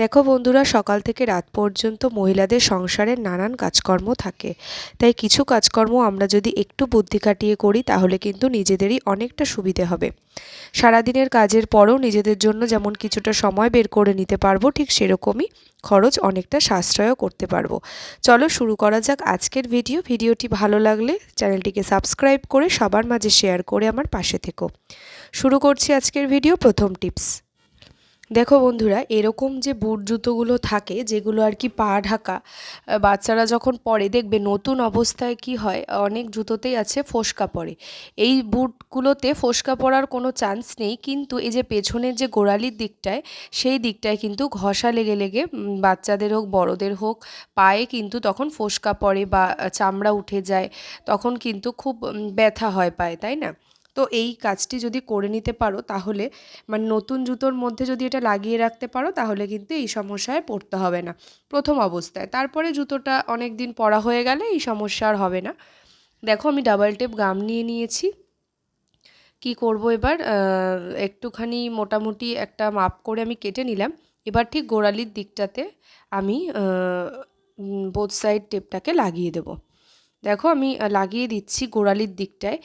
দেখো বন্ধুরা, সকাল থেকে রাত পর্যন্ত মহিলাদের সংসারের নানান কাজকর্ম থাকে। তাই কিছু কাজকর্ম আমরা যদি একটু বুদ্ধি কাটিয়ে করি, তাহলে কিন্তু নিজেদেরই অনেকটা সুবিধে হবে। সারাদিনের কাজের পরেও নিজেদের জন্য যেমন কিছুটা সময় বের করে নিতে পারব, ঠিক সেরকমই খরচ অনেকটা সাশ্রয়ও করতে পারব। চলো শুরু করা যাক আজকের ভিডিও। ভিডিওটি ভালো লাগলে চ্যানেলটিকে সাবস্ক্রাইব করে সবার মাঝে শেয়ার করে আমার পাশে থেকো। শুরু করছি আজকের ভিডিও প্রথম টিপস। দেখো বন্ধুরা, এরকম যে বুট জুতোগুলো থাকে, যেগুলো আর কি পা ঢাকা বাচ্চারা যখন পরে দেখবে নতুন অবস্থায় কি হয়, অনেক জুতোতেই আছে ফোসকা পড়ে এই বুটগুলোতে ফোসকা পড়ার কোনো চান্স নেই, কিন্তু এই যে পেছনের যে গোড়ালির দিকটায়, সেই দিকটায় কিন্তু ঘষা লেগে লেগে বাচ্চাদের হোক, বড়দের হোক, পায়ে কিন্তু তখন ফোসকা পড়ে বা চামড়া উঠে যায়, তখন কিন্তু খুব ব্যথা হয় পায়ে, তাই না? তো এই কাজটি যদি করে নিতে পারো, তাহলে মানে নতুন জুতোর মধ্যে যদি এটা লাগিয়ে রাখতে পারো, তাহলে কিন্তু এই সমস্যায় পড়তে হবে না। প্রথম অবস্থায়। তারপরে জুতোটা অনেক দিন পরা হয়ে গেলে এই সমস্যা আর হবে না। দেখো, আমি ডাবল টেপ গাম নিয়ে নিয়েছি। কি করব এবার? একটুখানি মোটামুটি একটা মাপ করে আমি কেটে নিলাম। এবার ঠিক গোড়ালির দিকটাতে আমি বোথ সাইড টেপটাকে লাগিয়ে দেবো। দেখো আমি লাগিয়ে দিচ্ছি গোড়ালির দিকটায়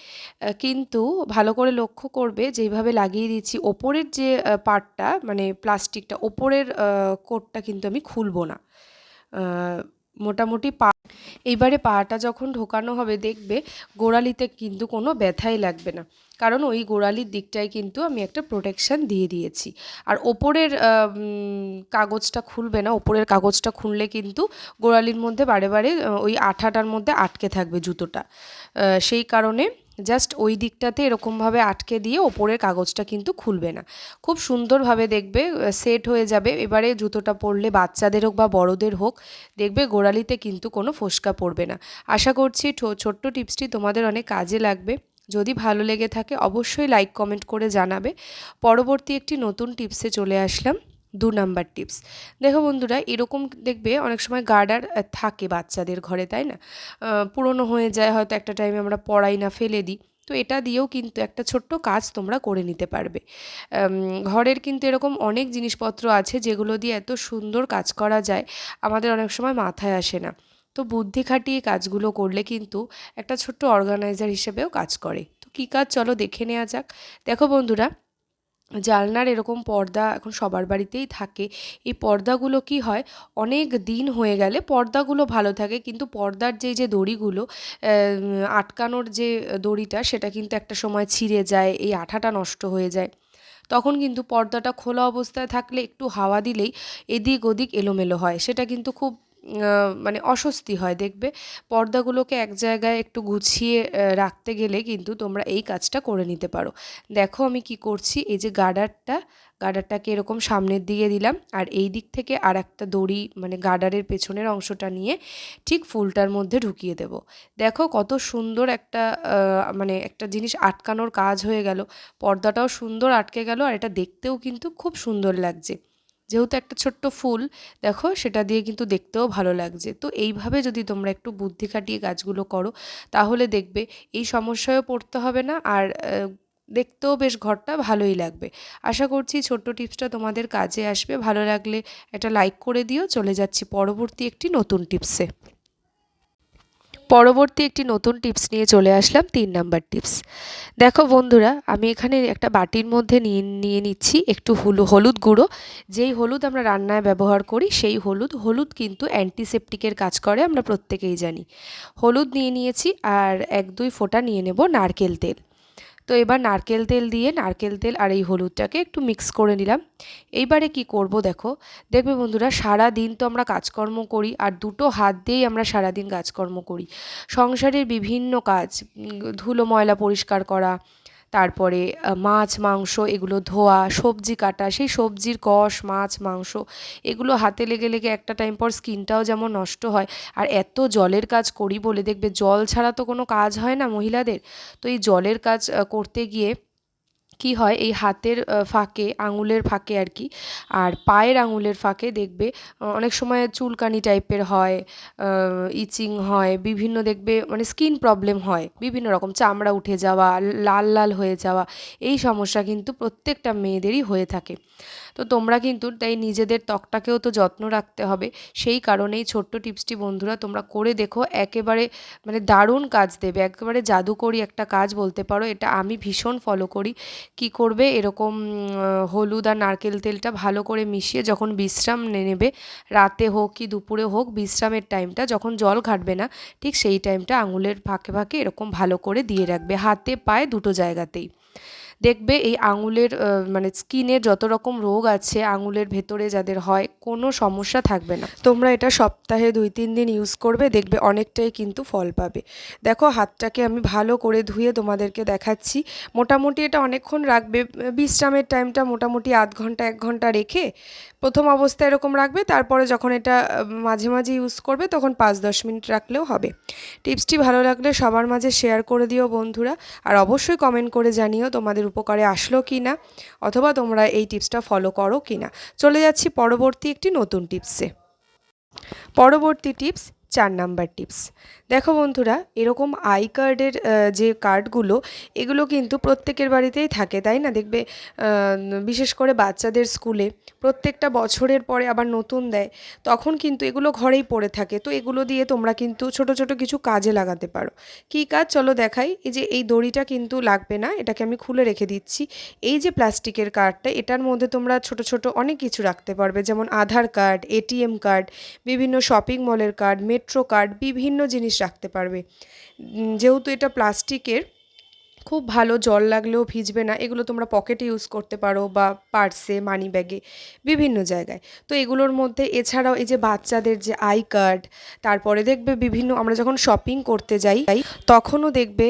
কিন্তু ভালো করে লক্ষ্য করবে যেইভাবে লাগিয়ে দিচ্ছি, ওপরের যে পার্টটা মানে প্লাস্টিকটা ওপরের কোটটা কিন্তু আমি খুলবো না। মোটামুটি পা এইবারে পাটা যখন ঢোকানো হবে দেখবে গোড়ালিতে কিন্তু কোনো ব্যথাই লাগবে না। কারণ ওই গোড়ালির দিকটায় কিন্তু আমি একটা প্রোটেকশান দিয়ে দিয়েছি। আর ওপরের কাগজটা খুলবে না। ওপরের কাগজটা খুললে কিন্তু গোড়ালির মধ্যে বারে বারে ওই আঠাটার মধ্যে আটকে থাকবে জুতোটা। সেই কারণে জাস্ট ওই দিকটাতে এরকমভাবে আটকে দিয়ে ওপরের কাগজটা কিন্তু খুলবে না। খুব সুন্দরভাবে দেখবে, সেট হয়ে যাবে। এবারে জুতোটা পরলে বাচ্চাদের হোক বা বড়দের হোক, দেখবে গোড়ালিতে কিন্তু কোনো ফোসকা পড়বে না। আশা করছি ছোট্ট টিপসটি তোমাদের অনেক কাজে লাগবে। যদি ভালো লেগে থাকে অবশ্যই লাইক, কমেন্ট করে জানাবে। পরবর্তী একটি নতুন টিপসে চলে আসলাম। দু নাম্বার টিপস। দেখো বন্ধুরা, এরকম দেখবে অনেক সময় গার্ডার থাকে বাচ্চাদের ঘরে, তাই না? পুরনো হয়ে যায়, হয়তো একটা টাইমে আমরা পড়াই না, ফেলে দিই। তো এটা দিয়েও কিন্তু একটা ছোট্ট কাজ তোমরা করে নিতে পারবে। ঘরের কিন্তু এরকম অনেক জিনিসপত্র আছে যেগুলো দিয়ে এত সুন্দর কাজ করা যায়, আমাদের অনেক সময় মাথায় আসে না। তো বুদ্ধি খাটিয়ে কাজগুলো করলে কিন্তু একটা ছোট্ট অর্গানাইজার হিসেবেও কাজ করে। তো কী কাজ? চলো দেখে নেওয়া যাক। দেখো বন্ধুরা জালনার এরকম পর্দা এখন সবার বাড়িতেই থাকে। এই পর্দাগুলো কি হয়, অনেক দিন হয়ে গেলে পর্দাগুলো ভালো থাকে, কিন্তু পর্দার যে যে দড়িগুলো আটকানোর যে দড়িটা, সেটা কিন্তু একটা সময় ছিঁড়ে যায়, এই আঠাটা নষ্ট হয়ে যায়। তখন কিন্তু পর্দাটা খোলা অবস্থায় থাকলে একটু হাওয়া দিলেই এদিক ওদিক এলোমেলো হয়। সেটা কিন্তু খুব মানে অস্বস্তি হয়, দেখবে? পর্দাগুলোকে এক জায়গায় একটু গুছিয়ে রাখতে গেলে কিন্তু তোমরা এই কাজটা করে নিতে পারো। দেখো আমি কি করছি, এই যে গার্ডারটা গার্ডারটাকে এরকম সামনের দিকে দিলাম আর এই দিক থেকে আর একটা দড়ি মানে গার্ডারের পেছনের অংশটা নিয়ে ঠিক ফুলটার মধ্যে ঢুকিয়ে দেব। দেখো কত সুন্দর একটা মানে একটা জিনিস আটকানোর কাজ হয়ে গেল। পর্দাটাও সুন্দর আটকে গেল আর এটা দেখতেও কিন্তু খুব সুন্দর লাগছে। যেহেতু একটা ছোট্ট ফুল, দেখো সেটা দিয়ে কিন্তু দেখতেও ভালো লাগছে। তো এইভাবে যদি তোমরা একটু বুদ্ধি খাটিয়ে গাছগুলো করো, তাহলে দেখবে এই সমস্যায়ও পড়তে হবে না আর দেখতেও বেশ ঘরটা ভালোই লাগবে। আশা করছি ছোট্ট টিপসটা তোমাদের কাজে আসবে। ভালো লাগলে একটা লাইক করে দিও। চলে যাচ্ছি পরবর্তী একটি নতুন টিপসে। পরবর্তী একটি নতুন টিপস নিয়ে চলে আসলাম, তিন নাম্বার টিপস। দেখো বন্ধুরা, আমি এখানে একটা বাটির মধ্যে নিয়ে নিয়ে নিচ্ছি একটু হলু, হলুদ গুঁড়ো। যেই হলুদ আমরা রান্নায় ব্যবহার করি, সেই হলুদ হলুদ কিন্তু অ্যান্টিসেপটিকের কাজ করে, আমরা প্রত্যেকেই জানি। হলুদ নিয়ে নিয়েছি আর এক, দুই ফোঁটা নিয়ে নেব নারকেল তেল। তো এবার নারকেল তেল দিয়ে নারকেল তেল আর এই হলুদটাকে একটু মিক্স করে নিলাম। এইবারে কি করব দেখো, দেখবে বন্ধুরা সারা দিন তো আমরা কাজকর্ম করি আর দুটো হাত দিয়েই আমরা সারা দিন কাজকর্ম করি। সংসারের বিভিন্ন কাজ ধুলো ময়লা পরিষ্কার করা তারপরে মাছ, মাংস এগুলো ধোয়া, সবজি কাটা, সেই সবজির কষ, মাছ, মাংস এগুলো হাতে লেগে লেগে একটা টাইম পর স্কিনটাও যেমন নষ্ট হয়। আর এত জলের কাজ করি বলে দেখবে জল ছাড়া তো কোনো কাজ হয় না মহিলাদের। তো এই জলের কাজ করতে গিয়ে কি হয়, এই হাতের ফাঁকে, আঙুলের ফাঁকে আর কি, আর পায়ের আঙুলের ফাঁকে দেখবে অনেক সময় চুলকানি টাইপের হয় ইচিং হয়, বিভিন্ন দেখবে মানে স্কিন প্রবলেম হয়, বিভিন্ন রকম, চামড়া উঠে যাওয়া, লাল লাল হয়ে যাওয়া, এই সমস্যা কিন্তু প্রত্যেকটা মেয়েদেরই হয়ে থাকে। তো তোমরা কিন্তু তাই নিজেদের ত্বকটাকেও তো যত্ন রাখতে হবে। সেই কারণেই ছোট্ট টিপসটি বন্ধুরা তোমরা করে দেখো। একেবারে মানে দারুণ কাজ দেবে। একেবারে জাদুকরি একটা কাজ বলতে পারো। এটা আমি ভীষণ ফলো করি। কি করবে? এরকম হলুদ আর নারকেল তেলটা ভালো করে মিশিয়ে যখন বিশ্রাম নেবে, রাতে হোক কি দুপুরে হোক, বিশ্রামের টাইমটা যখন জল ঘাটবে না, ঠিক সেই টাইমটা আঙুলের ফাঁকে ফাঁকে এরকম ভালো করে দিয়ে রাখবে। হাতে পায়ে দুটো জায়গাতেই। দেখবে এই আঙুলের মানে স্কিনে যত রকম রোগ আছে আঙুলের ভেতরে যাদের হয়, কোনো সমস্যা থাকবে না। তোমরা এটা সপ্তাহে দুই, তিন দিন ইউজ করবে, দেখবে অনেকটাই কিন্তু ফল পাবে। দেখো, হাতটাকে আমি ভালো করে ধুয়ে তোমাদেরকে দেখাচ্ছি। মোটামুটি এটা অনেকক্ষণ রাখবে। বিশ্রামের টাইমটা মোটামুটি আধ ঘণ্টা, এক ঘণ্টা রেখে প্রথম অবস্থায় এরকম রাখবে, তারপরে যখন এটা মাঝে মাঝে ইউজ করবে, তখন পাঁচ, দশ মিনিট রাখলেও হবে। টিপসটি ভালো লাগলে সবার মাঝে শেয়ার করে দিও বন্ধুরা, আর অবশ্যই কমেন্ট করে জানিও তোমাদের উপকারে আসলো কি না? অথবা তোমরা এই টিপসটা ফলো করো কি না? চলে যাচ্ছি পরবর্তী একটি নতুন টিপসে। পরবর্তী টিপস চার নাম্বার টিপস। দেখো বন্ধুরা, এরকম আই কার্ডের যে কার্ডগুলো, এগুলো কিন্তু প্রত্যেকের বাড়িতেই থাকে, তাই না? দেখবে বিশেষ করে বাচ্চাদের স্কুলে প্রত্যেকটা বছরের পরে আবার নতুন দেয়, তখন কিন্তু এগুলো ঘরেই পড়ে থাকে। তো এগুলো দিয়ে তোমরা কিন্তু ছোট ছোট কিছু কাজে লাগাতে পারো। কী কাজ? চলো দেখাই। এই যে, এই দড়িটা কিন্তু লাগবে না, এটাকে আমি খুলে রেখে দিচ্ছি। এই যে প্লাস্টিকের কার্ডটা, এটার মধ্যে তোমরা ছোট ছোট অনেক কিছু রাখতে পারবে, যেমন আধার কার্ড এটিএম কার্ড, বিভিন্ন শপিং মলের কার্ড মেট্রো কার্ড বিভিন্ন জিনিস রাখতে পারবে। যেহেতু এটা প্লাস্টিকের, খুব ভালো জল লাগলেও ভিজবে না, এগুলো তোমরা পকেটে ইউজ করতে পারো বা পার্সে মানি ব্যাগে বিভিন্ন জায়গায়। তো এগুলোর মধ্যে, এছাড়াও এই যে বাচ্চাদের যে আই কার্ড তারপরে দেখবে বিভিন্ন, আমরা যখন শপিং করতে যাই, তখনও দেখবে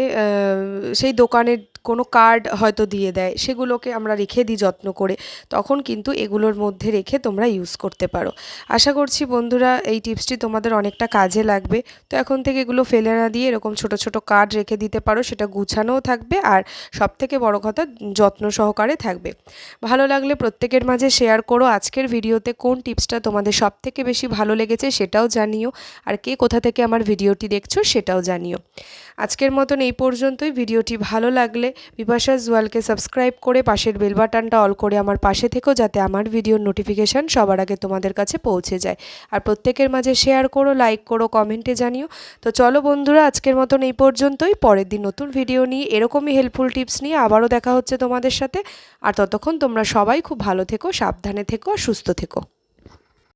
সেই দোকানের কোনো কার্ড হয়তো দিয়ে দেয়, সেগুলোকে আমরা রেখে দিই যত্ন করে, তখন কিন্তু এগুলোর মধ্যে রেখে তোমরা ইউজ করতে পারো। আশা করছি বন্ধুরা এই টিপসটি তোমাদের অনেকটা কাজে লাগবে। তো এখন থেকে এগুলো ফেলে না দিয়ে এরকম ছোট ছোট কার্ড রেখে দিতে পারো, সেটা গুছানোও থাকবে আর সব থেকে বড় কথা যত্ন সহকারে থাকবে। ভালো লাগলে প্রত্যেকের মাঝে শেয়ার করো আজকের ভিডিওতে কোন টিপসটা তোমাদের সব থেকে বেশি ভালো লেগেছে সেটাও জানিও, আর কে কোথা থেকে আমার ভিডিওটি দেখছ সেটাও জানিও। আজকের মতন এই পর্যন্তই। ভিডিওটি ভালো লাগলে বিপাশা জুয়ালকে সাবস্ক্রাইব করে পাশের বেল বাটনটা অল করে আমার পাশে থেকেও যাতে আমার ভিডিওর নোটিফিকেশান সবার আগে তোমাদের কাছে পৌঁছে যায়। আর প্রত্যেকের মাঝে শেয়ার করো, লাইক করো, কমেন্টে জানিও। তো চলো বন্ধুরা, আজকের মতন এই পর্যন্তই। পরের দিন নতুন ভিডিও নিয়ে এরকমই হেল্পফুল টিপস নিয়ে আবারও দেখা হচ্ছে তোমাদের সাথে। আর ততক্ষণ তোমরা সবাই খুব ভালো থেকো, সাবধানে থেকো সুস্থ থেকো।